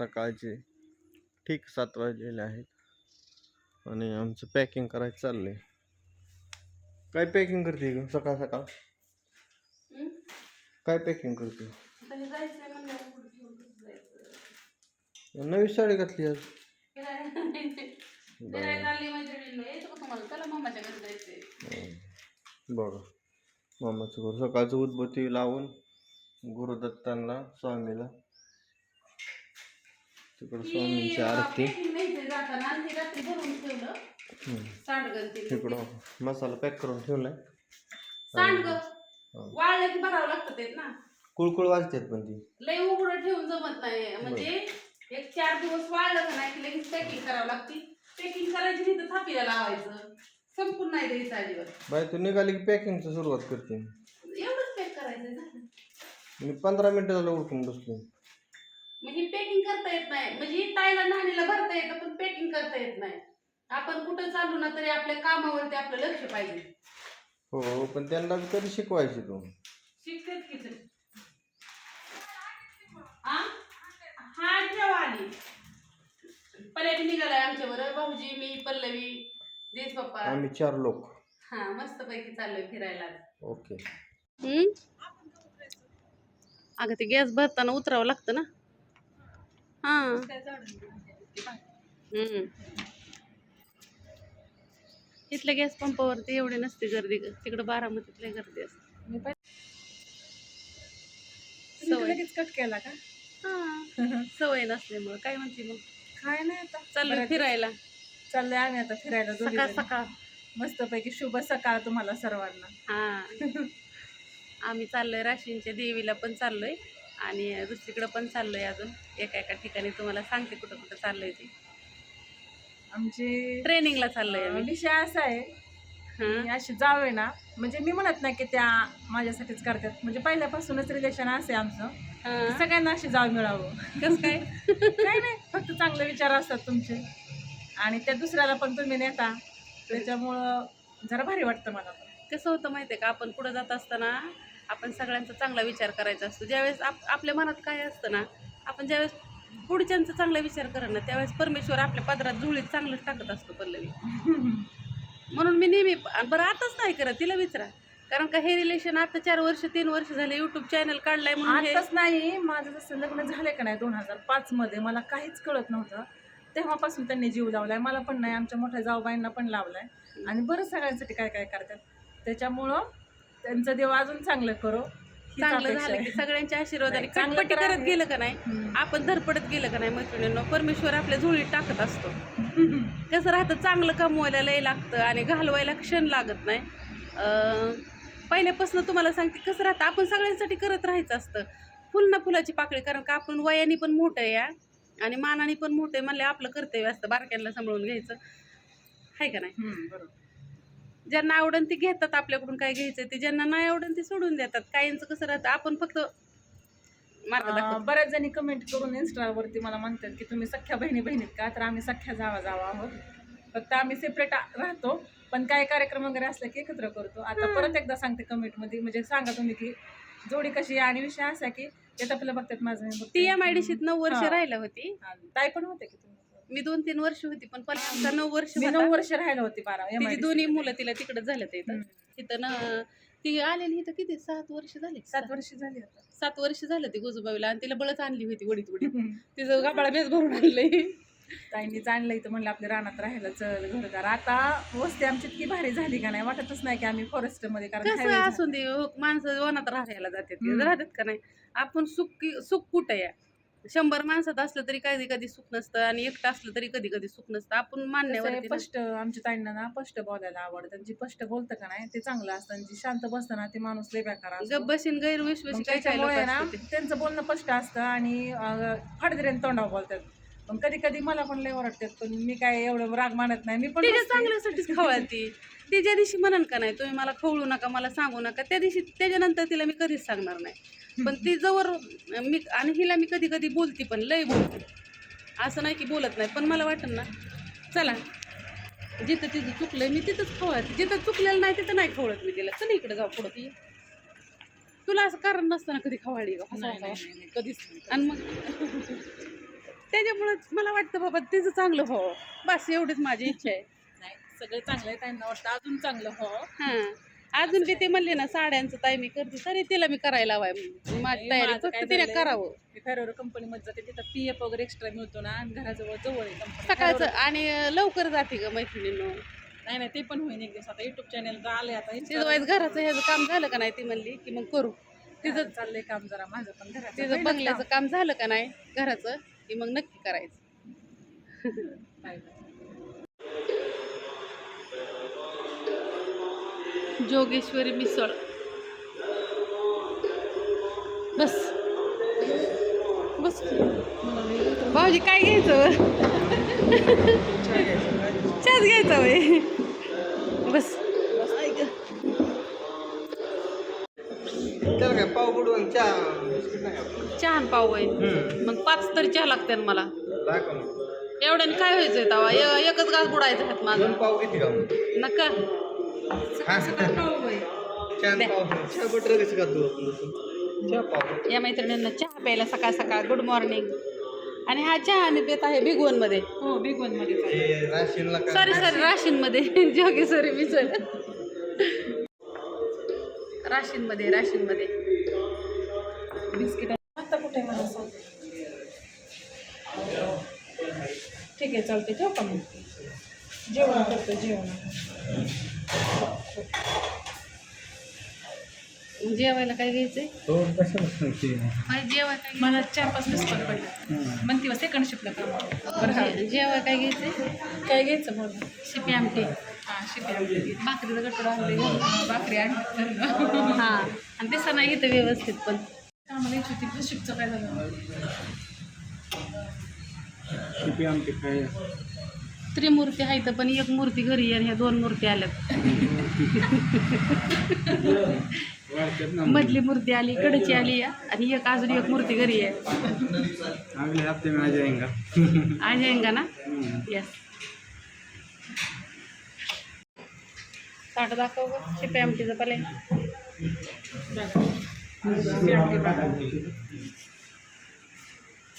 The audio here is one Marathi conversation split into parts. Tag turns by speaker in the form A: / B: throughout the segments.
A: सकाळचे ठीक सात वाजलेले आहेत. आणि आमचं पॅकिंग करायचं चाललंय. काय पॅकिंग करते ग सकाळ सकाळ? काय पॅकिंग करते?
B: हे?
A: नवी साडी घातली आज.
B: चालली.
A: बघा. मामाचं घर. सकाळचं उदबत्ती लावून गुरुदत्तांना स्वामीला तिकडं स्वामींची आरती. तिकडं मसाला पॅक करून ठेवलाय. हं.
B: वाळलं की भरावं लागतं ते ना.
A: कुळकुळ वाजतात पण ती.
B: लय उघडं ठेवून जमत नाही. म्हणजे एक चार दिवस वाळलं का नाही की लगेच पॅकिंग करावं लागते. पॅकिंग करायची नाही तर थापीला लावायचं. संपून नाही द्यायचं अजिबात.
A: बाय तू निघाली की पॅकिंगची सुरुवात करते.
B: एवढंच पॅक करायचं
A: मी पंधरा मिनिटं झालं उठून बसलो
B: म्हणजे पॅकिंग करता येत नाही. म्हणजे ताईला नाणीला भरता येतं पण पॅकिंग करता येत नाही. आपण कुठं चाललो ना तरी आपल्या कामावरती आपलं लक्ष पाहिजे.
A: हो हो पण त्यांना बी कधी शिकवायची तू
B: शिकतेच की. आ? हा ठेवा आली पल्याटी निघालाय आमच्यावर. भाऊजी मी पल्लवी देश पप्पा
A: आम्ही चार लोक.
B: हा मस्त पैकी चाललोय फिरायला.
A: ओके.
B: अगं ते गॅस भरताना उतरावं लागतं ना. हा. इथल्या गॅस पंपावरती एवढी नसते गर्दी तिकडं बारामतीत लय गर्दी असते. सवय.
C: कट केला का?
B: हा. सवय नसल्यामुळं. काय म्हणते मग?
C: काय नाही आता.
B: चाललोय
C: बरं,
B: फिरायला.
C: चाललोय आम्ही आता फिरायला
B: सकाळ. सकाळ.
C: मस्त पैकी शुभ सकाळ तुम्हाला सर्वांना.
B: हा. आम्ही चाललोय राशींच्या देवीला पण चाललोय. आणि दुसरीकडं पण चाललोय अजून. एका एका ठिकाणी तुम्हाला सांगते कुठं कुठं चाललोय ते.
C: आमची
B: ट्रेनिंगला चाललोय आम्ही.
C: विषय असा आहे अशी जावे ना म्हणजे मी म्हणत नाही की त्या माझ्यासाठीच करतात. म्हणजे पहिल्यापासूनच रिलेशन असे आमचं. सगळ्यांना अशी जाव मिळावं.
B: कसं काय?
C: काही नाही फक्त चांगले विचार असतात तुमचे. आणि त्या दुसऱ्याला पण तुम्ही नेता. त्याच्यामुळं जरा भारी वाटतं मला.
B: कसं होतं माहिती आहे का? आपण पुढे जात असताना आपण सगळ्यांचा चांगला विचार करायचा असतो. ज्यावेळेस आप आपल्या मनात काय असतं ना आपण ज्यावेळेस पुढच्यांचा चांगला विचार करा ना त्यावेळेस परमेश्वर आपल्या पदरात जुळीत चांगलंच टाकत असतो पल्लवी. म्हणून मी नेहमी बरं आताच नाही करत तिला विचारा. कारण का हे रिलेशन आता चार वर्ष तीन वर्ष झाले युट्यूब चॅनल काढलाय म्हणून हे-
C: आताच नाही माझं जसं लग्न झालं का नाही दोन हजार पाच मध्ये मला काहीच कळत नव्हतं. तेव्हापासून त्यांनी जीव लावलाय मला पण नाही आमच्या मोठ्या जाऊबाईंना पण लावलाय. आणि बरं सगळ्यांसाठी काय काय करतात. त्याच्यामुळं त्यांचं देव अजून चांगलं करो हीच
B: चांगलं
C: अपेक्षा
B: झालं
C: आहे.
B: की सगळ्यांच्या आशीर्वादाने
C: नाही, चांगलं
B: कटपटी
C: तर
B: करत
C: आहे.
B: गेलं का नाही?
C: हम्म.
B: आपण धडपडत गेलं का नाही मैत्रिणींनो? परमेश्वर आपल्या झोळीत टाकत असतो. कसं राहतं? चांगलं कमवायला लय लागतं आणि घालवायला क्षण लागत नाही. अं, पहिल्यापासून तुम्हाला सांगते कसं राहतं? आपण सगळ्यांसाठी करत राहायचं असतं. फुल ना फुलाची पाकळी कारण का आपण वयाने पण मोठं आहे या. आणि मानाने पण मोठं आहे म्हणले आपलं कर्तव्य असतं बारक्यांना सांभाळून घ्यायचं. आहे का नाही?
C: हम्म, बरोबर.
B: ज्यांना आवडन ते घेतात आपल्याकडून काय घ्यायचं ते. ज्यांना नाही आवडन ते सोडून देतात. काहींचं कसं राहतं आपण फक्त मार्ग दाखवतो.
C: अं, बऱ्याच जणी कमेंट करून इन्स्टावरती मला म्हणतात की तुम्ही सख्या बहिणी बहिणीत का? तर आम्ही सख्या जावा जावा आहोत. फक्त आम्ही सेपरेट राहतो. पण काय कार्यक्रम वगैरे असला की एकत्र करतो. आता परत एकदा सांगते कमेंटमध्ये म्हणजे सांगा तुम्ही की जोडी कशी आहे आणि विषय असा की ते आपल्याला बघतात माझं. मी बघते.
B: ती एम आय डी नऊ वर्ष
C: हा.
B: राहिला होती.
C: हा, ताई पण होते की तुम्ही?
B: मी दोन तीन वर्ष होती पण पहिल्यांदा नऊ वर्ष
C: मी
B: होता.
C: नऊ वर्ष राहिला होती बारा
B: तिची
C: MIDC
B: दोन्ही
C: मध्ये.
B: मुलं तिला तिकडे झालं ते इथं. तिथं ना ती आलेली इथं किती? सात वर्ष झाली.
C: सात वर्ष झाली आता.
B: सात वर्ष झालं ती गोजूबाईला आणि तिला बळच आणली होती वडीत वडीत. तिचं गाबाळा बेस भरून आणलंय.
C: ताईंनी जाणलं इथं म्हणलं आपल्या रानात राहायला चल घरदार. आता वस्ती आमची इतकी भारी झाली का नाही वाटतच नाही की आम्ही फॉरेस्टमध्ये कारण
B: कसं
C: highway
B: असून दे हो, माणसं वनात राहायला जातात ते.
C: हम्म.
B: राहतात का नाही? आपण सुख सुख कुठं या शंभर माणसात असलं तरी कधी कधी सुख नसतं आणि एकटं असलं तरी कधी कधी सुख नसतं आपण मान्यवर
C: स्पष्ट आमच्या ताईंना ना स्पष्ट बोलायला आवडतं जी स्पष्ट बोलतं का नाही ते चांगलं असतं आणि जी शांत बसतं ना ते माणूस लय बेकार असतो.
B: गप बसीन
C: मग
B: गैरविश्वासी काय काय लोक
C: त्याच्यामुळे ना
B: असतात ते.
C: त्यांचं बोलणं स्पष्ट असतं आणि फाडदिऱ्याने तोंडावर बोलतात पण कधी कधी मला पण लय ओरडतात पण मी काय एवढं राग मानत नाही मी पण
B: तिच्या
C: बसते.
B: चांगल्यासाठीच खवळती ती ज्या दिवशी म्हणन का नाही तुम्ही मला खवळू नका मला सांगू नका त्या दिवशी त्याच्यानंतर तिला मी कधीच सांगणार नाही. पण ती जवळ मी आणि हिला मी कधी कधी बोलती पण लय बोलते. असं नाही की बोलत नाही पण मला वाटतं ना चला जिथं तिथं चुकलंय मी तिथंच खवळते. जिथं चुकलेलं नाही तिथं नाही खवळत मी तिला. चल इकडे जाऊ पुढं ती. तुला असं कारण नसताना कधी खवळली का. कधीच आणि मग त्याच्यामुळं मला वाटतं बाबा तिचं चांगलं हो बस एवढीच माझी इच्छा आहे.
C: सगळं चांगलं त्यांना वाटतं अजून चांगलं हो.
B: हां. अजून बी ते म्हणले ना साड्यांचं ताई मी करते तरी तिला मी करायला हवाय माझी तयारी
C: माझं
B: फक्त तिने
C: झालंय?
B: करावं.
C: मी फेरोर कंपनीमध्ये जाते तिथं पी एफ वगैरे एक्स्ट्रा मिळतो ना आणि घराजवळ जवळ आहे कंपनी
B: सकाळचं आणि लवकर जाते ग मैत्रिणीनं.
C: नाही नाही ते पण होईल एक दिवस. आता युट्यूब चॅनल आले आता.
B: वाईज घराचं ह्याचं काम झालं का नाही ती म्हणली की मग करू.
C: तिचं चाललंय काम जरा माझं पण घराचं
B: तिचं
C: पहिलं
B: बंगल्याचं काम. झालं का नाही घराचं की मग नक्की करायचं.
C: काम. पाहिलं.
B: जोगेश्वरी मिसळ. बस. बस भाऊजी काय घ्यायचं? चहाच घ्यायचा वय बस.
A: पाव बुडवून चहा?
B: चहा पाव
A: हम्म.
B: मग पाच तरी चहा लागते ना मला. एवढ्याने काय व्हायचंय तवा? एकच घास बुडायचं हात माझं.
A: दोन पाव किती?
B: नका. या मैत्रिणींना चहा प्यायला सकाळ सकाळ गुड मॉर्निंग आणि हा चहा आम्ही पित आहे भिगवणमध्ये.
C: हो बिग वनमध्ये चाललंय.
A: हे राशीनला काय?
B: सॉरी सॉरी राशीनमध्ये. जोगेश्वरी मिसळ राशीनमध्ये राशीनमध्ये.
C: बिस्किट. आता कुठे मला सांग? ठीक आहे चालते ठेव का मग? जेवण करतो जेवण.
B: जेवायला काय घ्यायचंय?
A: हो कशाला सांगते
B: काय जेवाय काय
C: मला चार पाच मिस कॉल पडले. म्हणते वा सेकंड शिफ्टला काम बरं
B: घ्यायचं? जेवाय काय घ्यायचंय?
C: काय घ्यायचं बोल
B: शिपी आमटी.
C: हां शिपी आमटी.
B: भाकरीचं गटड आणले
C: भाकरी आणली
B: हा. आणि ते नाही इथं व्यवस्थित पण.
C: आम्हाला यायची होती पण शिफ्टचं काय झालं?
A: किती आमचे काय?
B: त्रिमूर्ती आहेत पण एक मूर्ती घरी आहे आणि ह्या दोन मूर्ती आल्यात. मधली मूर्ती आली कडची आली आणि एक अजून एक मूर्ती घरी आहे.
A: अगले हफ्ते में आ जाएगा
B: आज येईंगा ना येस ताट दाखव गं शिपी आमटीचं पले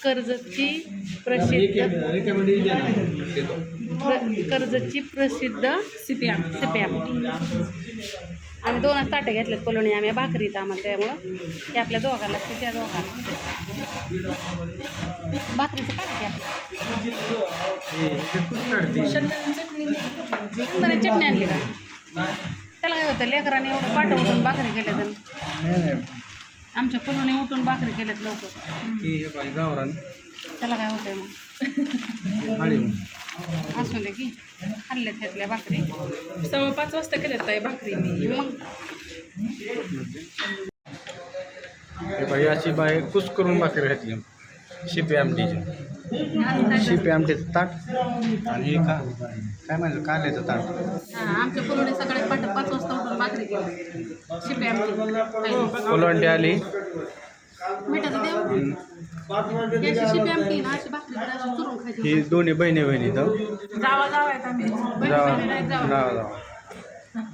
B: कर्जतची प्रसिद्ध प्र- कर्जतची प्रसिद्ध
C: सिपी आमटी
B: सिपी आमटी आम्ही दोनच ताटे घेतलेत कोलोनी आम्ही भाकरीत आम्हाला त्यामुळं ते आपल्या दोघांना ते त्या दोघांना. भाकरीचं काय
C: चटणी
B: आणली का? त्याला काय होतं लेकराने एवढं पाठ उठून भाकरी केल्या तर. आमच्या कोलोनी उठून भाकरी केल्यात लवकर.
A: गावरान.
B: त्याला काय होतंय मग? असू दे की. खाल्ल्यात त्यातल्या भाकरी.
C: सव्वा पाच वाजता केल्यात ताई भाकरी. मी
B: मग
D: हे बाई अशी बाई कुस करून भाकरी घातली शिपी आमटीची. शिपी आमटीचं ताट. आणि हे का काय म्हणलं? कांद्याचं ताट.
B: हा, आमच्या कोलोनी सकाळी पाठ आमटी
D: कोलंडी आली.
B: तर
D: ही दोन्ही बहिणी बहिणी
C: जावा जावा
D: जावा.
B: जावा.
D: जावा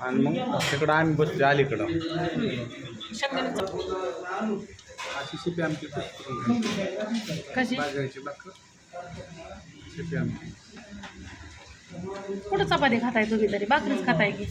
D: आणि मग तिकडं आम्ही बसलो अलीकडं. अशी शिपी.
B: कशी?
D: शिपी आमटी
B: कुठं चपाती खाताय तुम्ही तरी? भाकरीच खाताय की?